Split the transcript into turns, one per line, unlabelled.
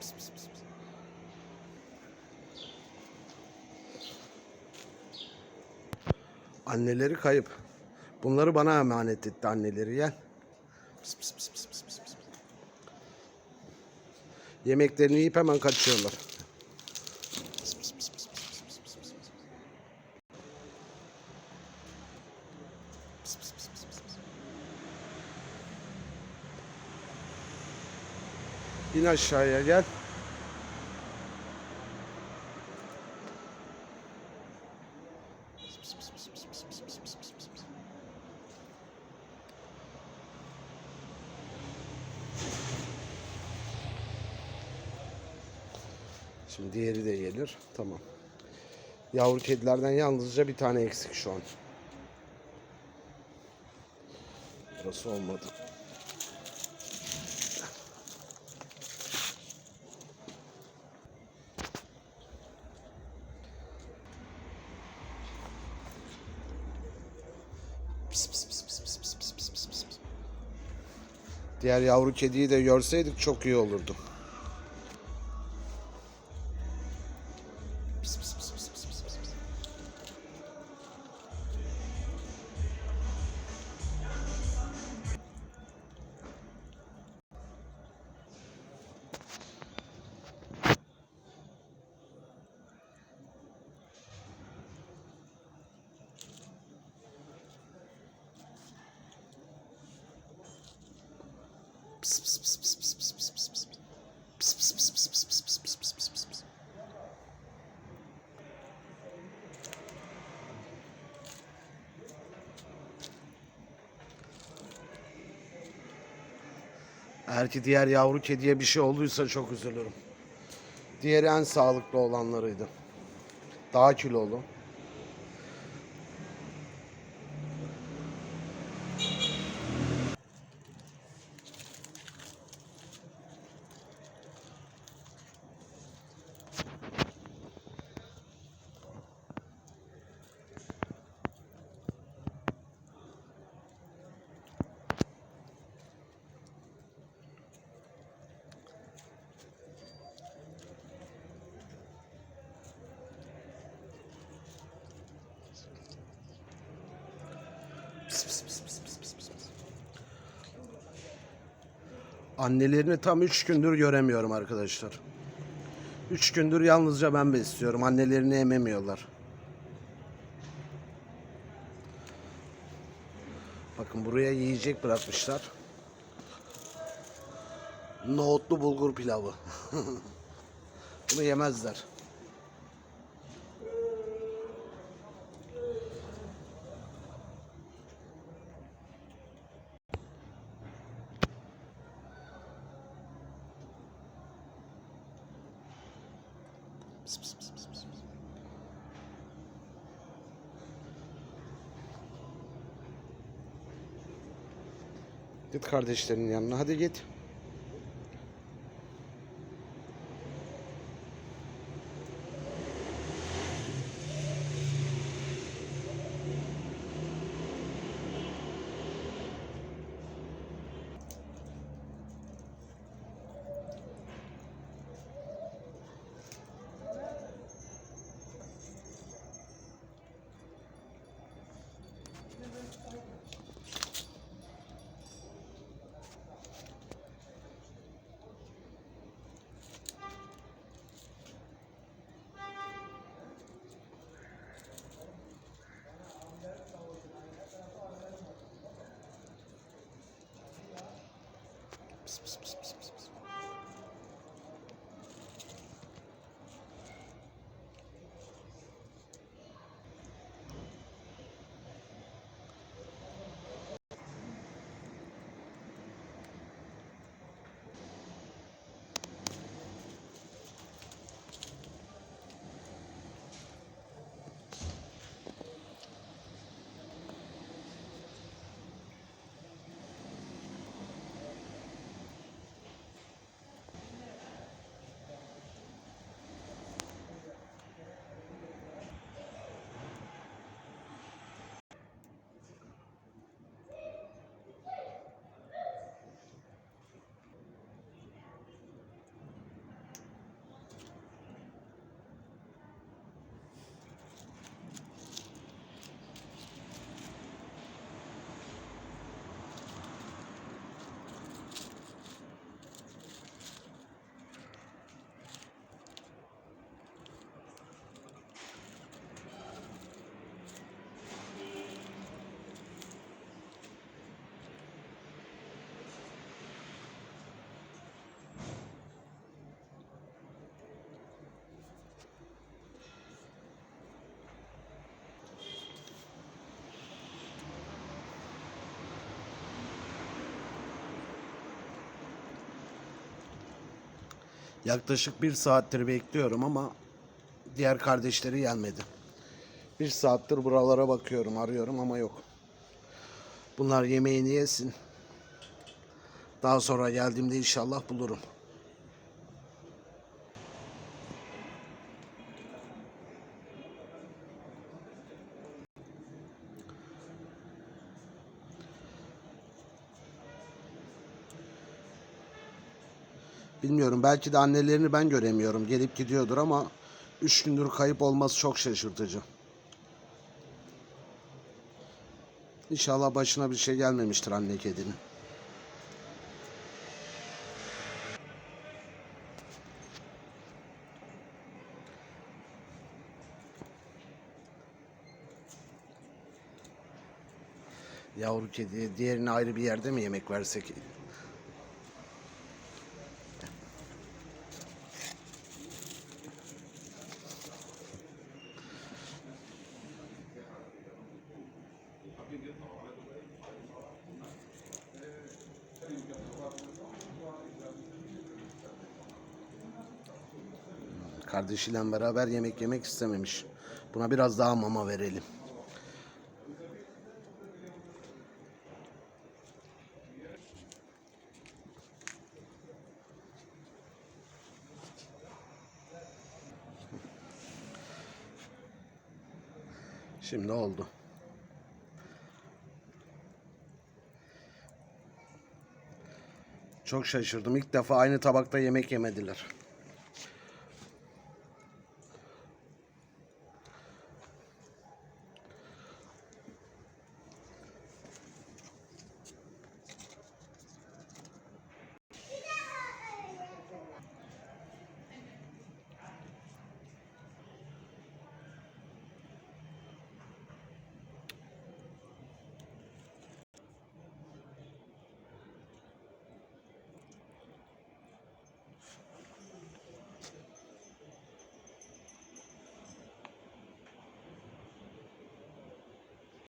Pis, pis, pis. Anneleri kayıp. Bunları bana emanet etti anneleri gel. Pis, pis, pis, pis, pis, pis. Yemeklerini yiyip hemen kaçıyorlar. İn aşağıya gel. Şimdi diğeri de gelir. Tamam. Yavru kedilerden yalnızca bir tane eksik şu an. Burası olmadı. Pis, pis, pis, pis, pis, pis, pis, pis, pis, pis. Diğer yavru kediyi de görseydik çok iyi olurdu. Pis, pis, pis, Eğer ki diğer yavru kediye bir şey olduysa çok üzülürüm. Diğeri en sağlıklı olanlarıydı. Daha kilolu. Annelerini tam üç gündür göremiyorum arkadaşlar. Üç gündür yalnızca ben besliyorum. Annelerini ememiyorlar. Bakın buraya yiyecek bırakmışlar. Nohutlu bulgur pilavı. Bunu yemezler. Pis, pis, pis, pis, pis, pis. Git kardeşlerinin yanına. Hadi git. Yaklaşık bir saattir bekliyorum ama diğer kardeşleri gelmedi. Bir saattir buralara bakıyorum, arıyorum ama yok. Bunlar yemeğini yesin. Daha sonra geldiğimde inşallah bulurum. Bilmiyorum belki de annelerini ben göremiyorum. Gelip gidiyordur ama 3 gündür kayıp olması çok şaşırtıcı. İnşallah başına bir şey gelmemiştir anne kedinin. Yavru kediye diğerine ayrı bir yerde mi yemek versek? Kardeşiyle beraber yemek yemek istememiş. Buna biraz daha mama verelim. Şimdi oldu. Çok şaşırdım. İlk defa aynı tabakta yemek yemediler.